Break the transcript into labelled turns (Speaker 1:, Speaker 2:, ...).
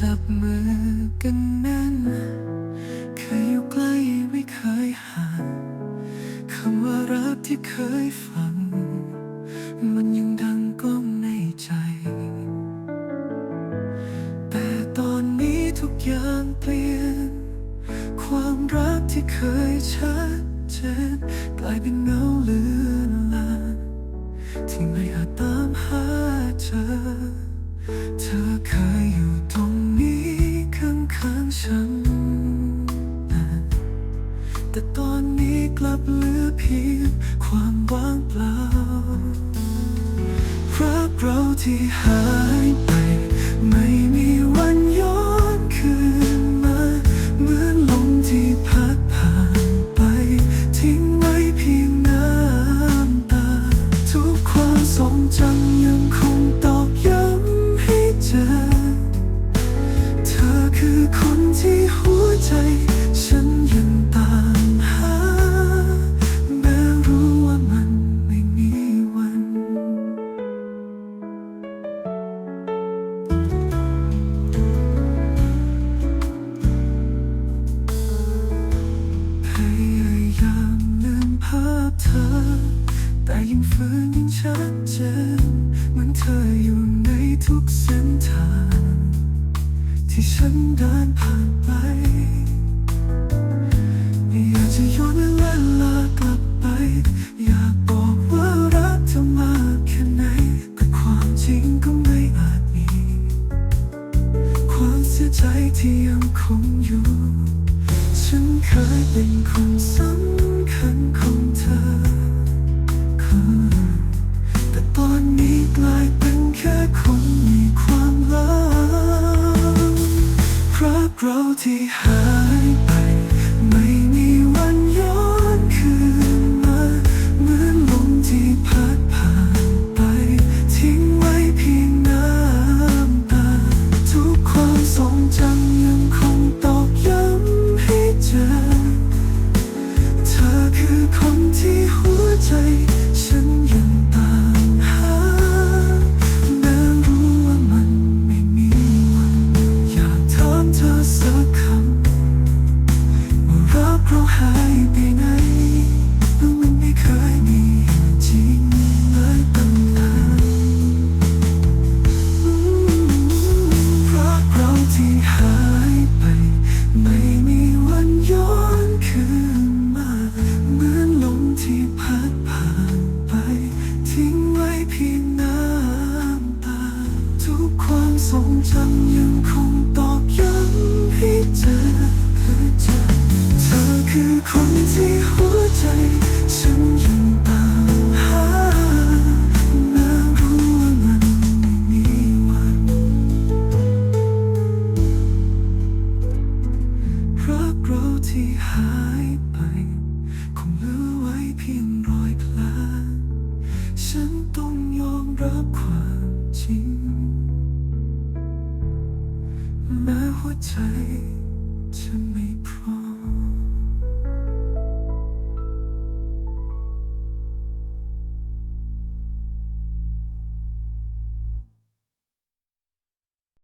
Speaker 1: จับมือกันแน่น เคยอยู่ใกล้ไม่เคยห่างคำว่ารักที่เคยฟัง มันยังดังก้องในใจ แต่ตอนนี้ทุกอย่างเปลี่ยน ความรักที่เคยชัดเจนกลายเป็นเงาเลือ ที่หายไป เธอ แต่ยังฝืนยังชัดเจนเหมือนเธออยู่ในทุกเส้นทาง ที่ฉันเดินผ่านไปอยากจะย้อนเวลากลับไป อยากบอกว่ารักเธอมากแค่ไหนแต่ความจริงก็ไม่อาจมี ความเสียใจที่ยังคงอยู่ ฉันเคยเป็นคนสำคัญของเธอ เราที่หายไป ไม่มีวันย้อนคืนมาเหมือนลมที่พัดผ่านไป ทิ้งไว้เพียงน้ำตาทุกความทรงจำยังคง แม้หัวใจจะไม่พร้อม